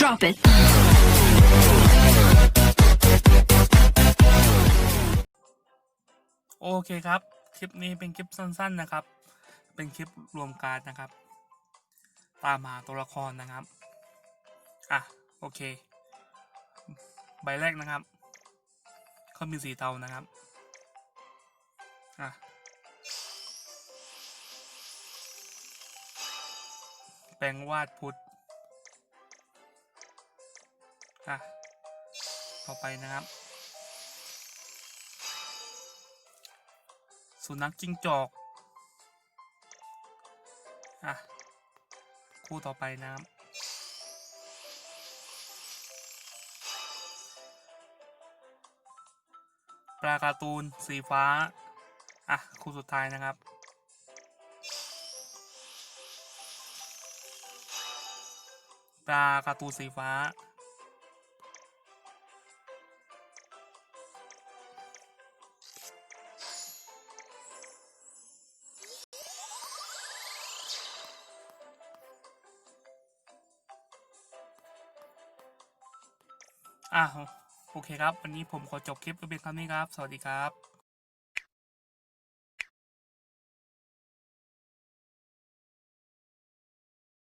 Drop it. โอเคครับ คลิปนี้เป็นคลิปสั้นๆนะครับ เป็นคลิปรวมการดนะครับ ตามหาตัวละครนะครับ อะ โอเค ใบแรกนะครับ เขามีสีเทานะครับ อะ แปลงวาดพุทธ อะต่อไปนะครับ สุนัขจิ้งจอกอะคู่ต่อไปนะครับปลาการ์ตูนสีฟ้า อะ คู่สุดท้ายนะครับ ปลาการ์ตูนสีฟ้า อะโอเคครับ วันนี้ผมขอจบคลิปไปเพียงเท่านี้ครับ สวัสดีครับ